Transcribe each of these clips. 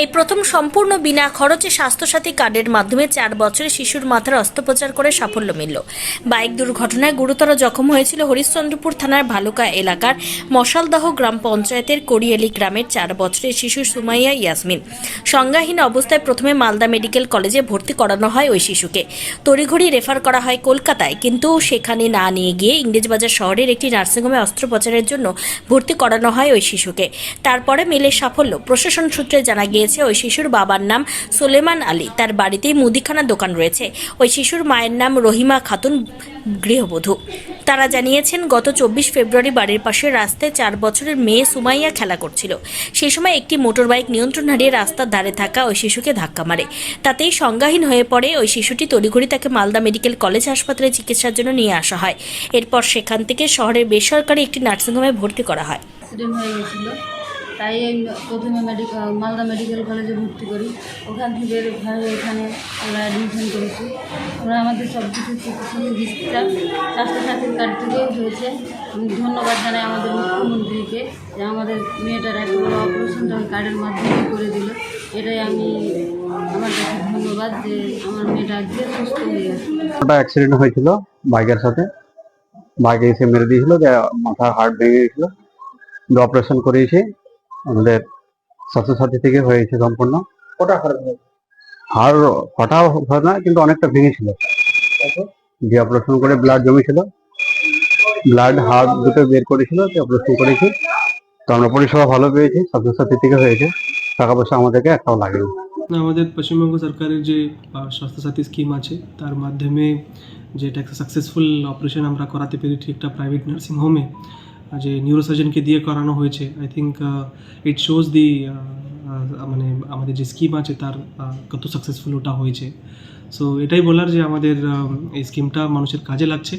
এই প্রথম সম্পূর্ণ বিনা খরচে স্বাস্থ্যসাথী কার্ডের মাধ্যমে চার বছরের শিশুর মাথার অস্ত্রোপচার করে সাফল্য মিলল। বাইক দুর্ঘটনায় গুরুতর জখম হয়েছিল হরিশ্চন্দ্রপুর থানার ভালুকা এলাকার মশালদহ গ্রাম পঞ্চায়েতের করিয়ালি গ্রামের চার বছরের শিশু সুমাইয়া ইয়াসমিন। সংজ্ঞাহীন অবস্থায় প্রথমে মালদা মেডিকেল কলেজে ভর্তি করানো হয় ওই শিশুকে। তড়িঘড়ি রেফার করা হয় কলকাতায়, কিন্তু সেখানে না নিয়ে গিয়ে ইংরেজবাজার শহরের একটি নার্সিংহোমে অস্ত্রোপচারের জন্য ভর্তি করানো হয় ওই শিশুকে। তারপরে মেলে সাফল্য প্রশাসন সূত্রে জানা গিয়েছে ওই শিশুর বাবার নাম সোলেমান আলী। তার বাড়িতেই মুদিখানা দোকান রয়েছে। ওই শিশুর মায়ের নাম রহিমা খাতুন, গৃহবধূ। তারা জানিয়েছেন, গত চব্বিশ ফেব্রুয়ারি বাড়ির পাশে রাস্তায় চার বছরের মেয়ে সুমাইয়া খেলা করছিল। সেই সময় একটি মোটরবাইক নিয়ন্ত্রণ হারিয়ে রাস্তার ধারে থাকা ওই শিশুকে ধাক্কা মারে। তাতেই সংজ্ঞাহীন হয়ে পড়ে ওই শিশুটি তড়িঘড়ি তাকে মালদা মেডিকেল কলেজ হাসপাতালে চিকিৎসার জন্য নিয়ে আসা হয়। এরপর সেখান থেকে শহরের বেসরকারি একটি নার্সিংহোমে ভর্তি করা হয়। হয়ে গেছিল। তাই আমি প্রথমে মেডিকেল মালদা মেডিকেল কলেজে ভর্তি করি। ওখান থেকে এখানে আমরা অ্যাডমিশন করেছি। আমরা আমাদের সব কিছু চিকিৎসা স্বাস্থ্যসাথীর কার্ড থেকেও হয়েছে। ধন্যবাদ জানাই আমাদের মুখ্যমন্ত্রীকে যে আমাদের মেয়েটার এত বড় অপারেশনটা কার্ডের মাধ্যমে করে দিল। এটাই আমি আমার কাছে ধন্যবাদ যে আমার মেয়েটা আজকে সুস্থ হয়ে গেছে। অ্যাক্সিডেন্ট হয়েছিল বাইকের সাথে। বাইকে এসে মেরে দিয়েছিল, যে মাথা হার্ট ভেঙে গেছিল। অপারেশন করিয়েছি আমাদের স্বাস্থ্যসাথী থেকে হয়েছে সম্পূর্ণ। কটা খরচ হাড় ফটা হয় না কিন্তু অনেকটা ভেঙেছিল। যে অপারেশন করে ব্লাড জমেছিল ব্লাড হাড় দুটো বের করেছিল যে অপারেশন করেছি। তো আমরা পরিষেবা ভালো পেয়েছি স্বাস্থ্যসাথী থেকে হয়েছে। টাকা পয়সা আমাদেরকে একটাও লাগেনি। না, আমাদের পশ্চিমবঙ্গ সরকারের যে স্বাস্থ্যসাথী স্কিম আছে তার মাধ্যমে যেটা একটা সাকসেসফুল অপারেশন আমরা করাতে পেরেছি একটা প্রাইভেট নার্সিং হোমে যে নিউরোসার্জনকে দিয়ে করানো হয়েছে I think it shows the মানে আমাদের যে স্কিম আছে তার কত সাকসেসফুল ওটা হয়েছে। সো এটাই বলার যে আমাদের এই স্কিমটা মানুষের কাজে লাগছে।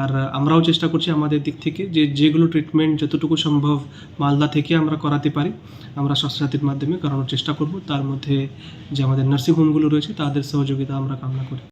আর আমরাও চেষ্টা করছি আমাদের দিক থেকে যে যেগুলো ট্রিটমেন্ট যতটুকু সম্ভব মালদা থেকে আমরা করাতে পারি, আমরা স্বাস্থ্যসাথীর মাধ্যমে করানোর চেষ্টা করব। তার মধ্যে যে আমাদের নার্সিং হোমগুলো রয়েছে, তাদের সহযোগিতা আমরা কামনা করি।